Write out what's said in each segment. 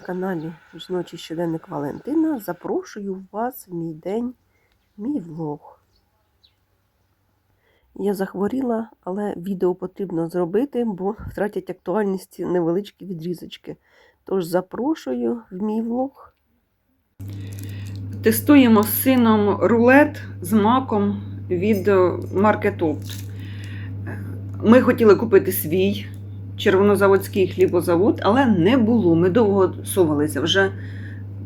каналі Жіночий щоденник Валентина. Запрошую вас в мій день, мій влог. Я захворіла, але відео потрібно зробити, бо втратять актуальність невеличкі відрізочки. Тож запрошую в мій влог. Тестуємо з сином рулет з маком від Market Opt. Ми хотіли купити свій червонозаводський хлібозавод, але не було. Ми довго совалися. Вже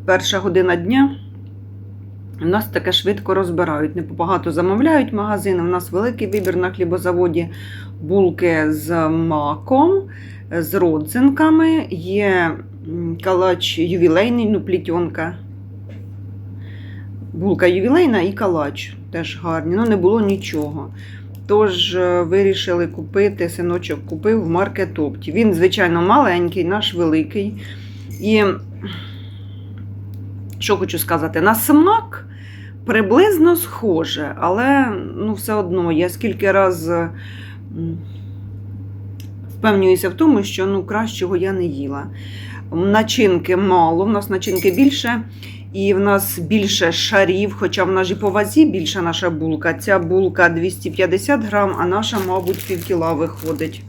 перша година дня. У нас таке швидко розбирають. Не багато замовляють магазини. У нас великий вибір на хлібозаводі. Булки з маком, з родзинками. Є калач ювілейний, ну, плітьонка. Булка ювілейна і калач теж гарні. Ну, не було нічого. Тож е, вирішили купити, синочок купив в маркетопті. Він, звичайно, маленький, наш великий. І що хочу сказати, на смак приблизно схоже, але ну, все одно я скільки раз впевнююся в тому, що ну, кращого я не їла. Начинки мало, в нас начинки більше. І в нас більше шарів, хоча в нас і по вазі більша наша булка. Ця булка 250 грам, а наша, мабуть, пів кіла виходить.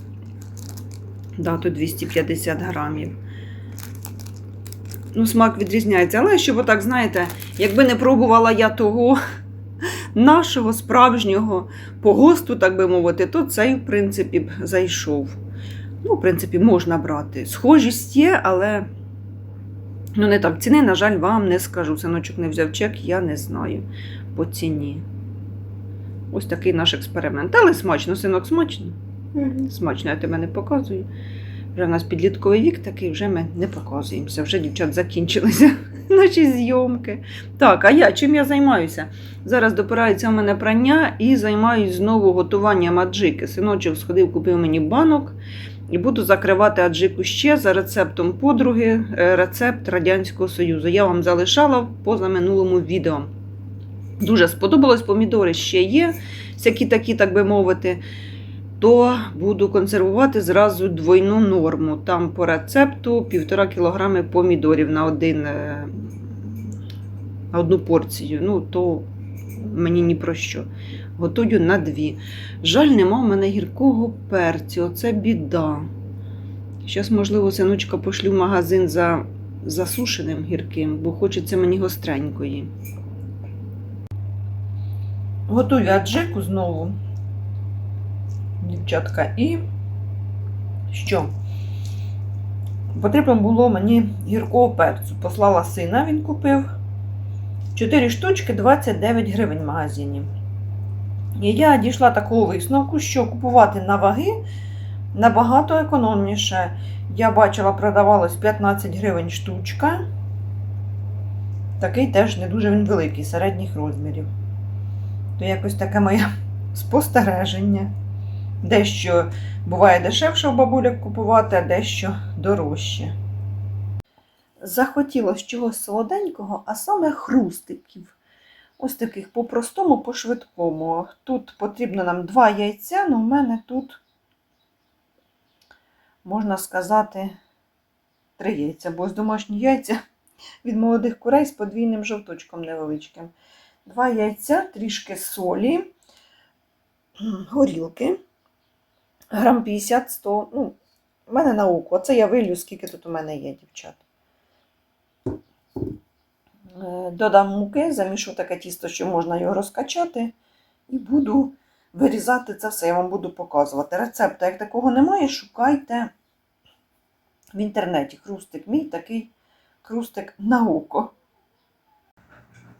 Да, тут 250 грамів. Ну, смак відрізняється. Але щоб отак, знаєте, якби не пробувала я того нашого справжнього по госту, так би мовити, то цей, в принципі, б зайшов. Ну, в принципі, можна брати. Схожість є, але. Ну, не так. Ціни, на жаль, вам не скажу. Синочок не взяв чек, я не знаю по ціні. Ось такий наш експеримент. Але смачно, синок, смачно. Смачно, я тебе не показую. Вже в нас підлітковий вік такий, вже ми не показуємося. Вже дівчат закінчилися наші зйомки. Так, а я чим я займаюся? Зараз допирається в мене прання і займаюся знову готуванням аджики. Синочок сходив, купив мені банок. І буду закривати аджику ще за рецептом подруги, е, рецепт Радянського Союзу. Я вам залишала позаминулому відео. Дуже сподобалось, помідори ще є, всякі такі, так би мовити. То буду консервувати зразу двойну норму. Там по рецепту 1,5 кг помідорів на, один, е, на одну порцію. Ну, то мені ні про що. Готую на дві. Жаль, нема в мене гіркого перцю. Оце біда. Зараз, можливо, синочка пошлю в магазин за засушеним гірким, бо хочеться мені гостренької. Готую аджику знову, дівчатка, і що? Потрібно було мені гіркого перцю. Послала сина, він купив. 4 штучки 29 гривень в магазині. Я дійшла такого висновку, що купувати на ваги набагато економніше. Я бачила, продавалось 15 гривень штучка. Такий теж не дуже він великий, середніх розмірів. То якось таке моє спостереження. Дещо буває дешевше в бабуляк купувати, а дещо дорожче. Захотілося чогось солоденького, а саме хрустиків. Ось таких по-простому, по-швидкому. Тут потрібно нам два яйця, але в мене тут, можна сказати, три яйця, бо з домашні яйця від молодих курей з подвійним жовточком невеличким. Два яйця, трішки солі, горілки, грам 50-100. Ну, в мене на око. Оце я вилью, скільки тут у мене є, дівчат. Е, Додам муки, замішу таке тісто, що можна його розкачати, і буду вирізати це все, я вам буду показувати. Рецепта, як такого немає, шукайте в інтернеті. Хрустик мій такий хрустик на око.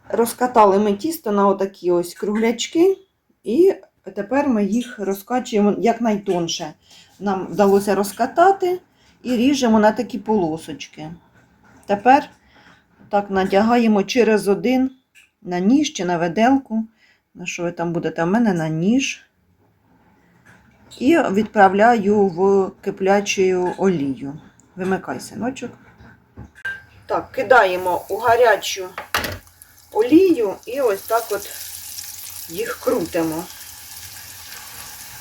Розкатали ми тісто на отакі ось круглячки, і тепер ми їх розкачуємо якнайтонше. Нам вдалося розкатати і ріжемо на такі полосочки. Тепер так надягаємо через один на ніж чи на виделку. На що ви там будете? У мене на ніж. І відправляю в киплячу олію. Вимикай, синочок. Так, кидаємо у гарячу олію і ось так от їх крутимо.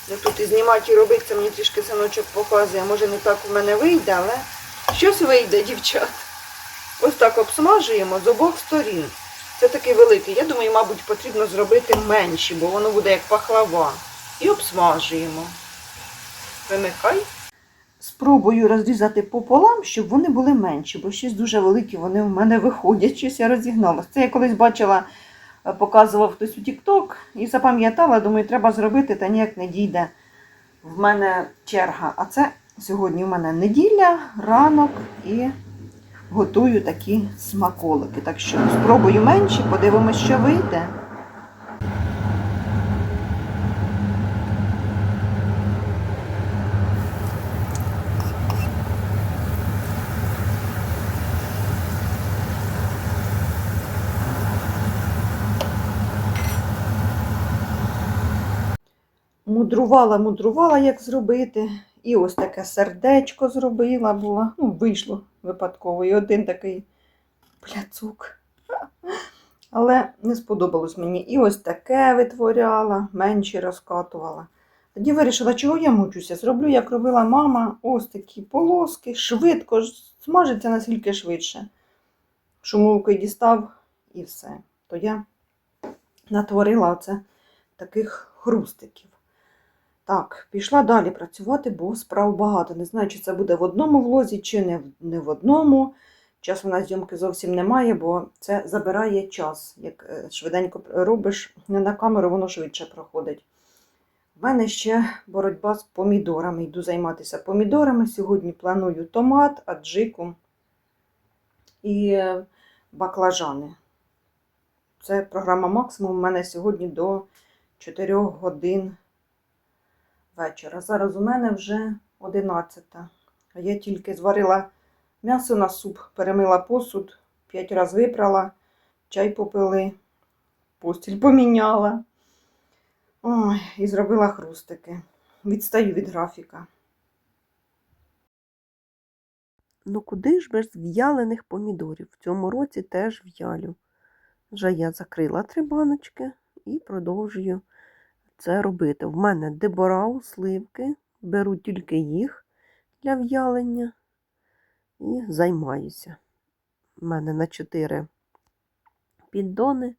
Ну, тут і знімати і робити, це мені трішки синочок показує. Може не так у мене вийде, але щось вийде, дівчат. Ось так обсмажуємо з обох сторін. Це такий великий. Я думаю, мабуть, потрібно зробити менші, бо воно буде як пахлава. І обсмажуємо. Вимикай. Спробую розрізати пополам, щоб вони були менші, бо щось дуже великі вони в мене виходять. Щось я розігналася. Це я колись бачила, е, показував хтось у TikTok і запам'ятала, думаю, треба зробити, та ніяк не дійде. В мене черга. А це сьогодні в мене неділя, ранок і готую такі смаколики. Так що спробую менші, подивимось, що вийде. Мудрувала, мудрувала, як зробити. І ось таке сердечко зробила була. Ну, вийшло випадково. І один такий пляцук. Але не сподобалось мені. І ось таке витворяла, менші розкатувала. Тоді вирішила, чого я мучуся. Зроблю, як робила мама, ось такі полоски, швидко, смажиться наскільки швидше. Шумовки дістав і все. То я натворила оце таких хрустиків. Так, пішла далі працювати, бо справ багато. Не знаю, чи це буде в одному влозі, чи не в, не в одному. Часу на зйомки зовсім немає, бо це забирає час. Як е, швиденько робиш не на камеру, воно швидше проходить. У мене ще боротьба з помідорами. Йду займатися помідорами. Сьогодні планую томат, аджику і е, баклажани. Це програма максимум у мене сьогодні до 4 годин вечора. Зараз у мене вже 11. А я тільки зварила м'ясо на суп, перемила посуд, 5 разів випрала, чай попили, постіль поміняла. Ой, і зробила хрустики. Відстаю від графіка. Ну куди ж без в'ялених помідорів? В цьому році теж в'ялю. Вже я закрила три баночки і продовжую це робити. В мене деборау, сливки, беру тільки їх для в'ялення і займаюся. У мене на 4 піддони,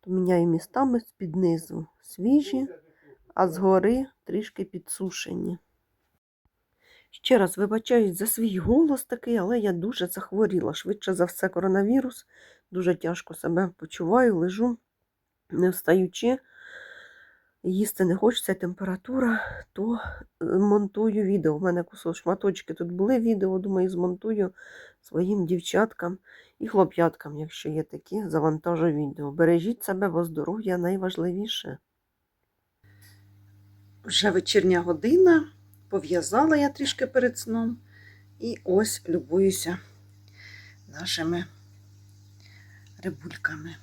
то міняю містами з-під низу свіжі, а згори трішки підсушені. Ще раз вибачаюсь за свій голос такий, але я дуже захворіла. Швидше за все, коронавірус. Дуже тяжко себе почуваю, лежу, не встаючи. Їсти не хочеться, температура, то е, монтую відео. У мене кусок шматочки тут були відео, думаю, змонтую своїм дівчаткам і хлоп'яткам, якщо є такі, завантажу відео. Бережіть себе, бо здоров'я найважливіше. Вже вечірня година, пов'язала я трішки перед сном. І ось любуюся нашими рибульками.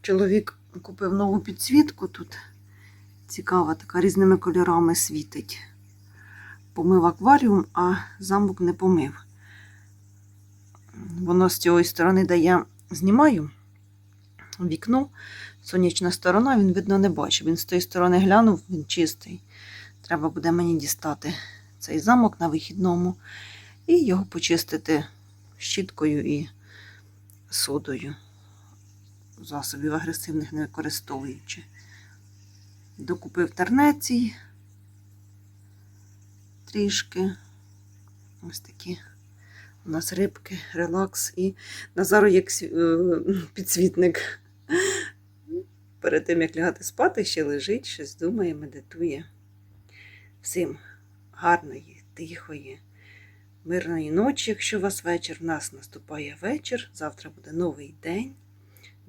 Чоловік купив нову підсвітку тут. Цікава, така різними кольорами світить. Помив акваріум, а замок не помив. Воно з цієї сторони, де я знімаю вікно, сонячна сторона, він, видно, не бачив. Він з тої сторони глянув, він чистий. Треба буде мені дістати цей замок на вихідному і його почистити щіткою і содою. Засобів агресивних не використовуючи. Докупив тернецій трішки. Ось такі у нас рибки, релакс і Назару як е, підсвітник. Перед тим, як лягати спати, ще лежить, щось думає, медитує. Всім гарної, тихої, мирної ночі, якщо у вас вечір. В нас наступає вечір, завтра буде новий день.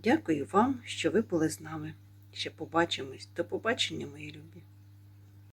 Дякую вам, що ви були з нами. Ще побачимось. До побачення, мої любі.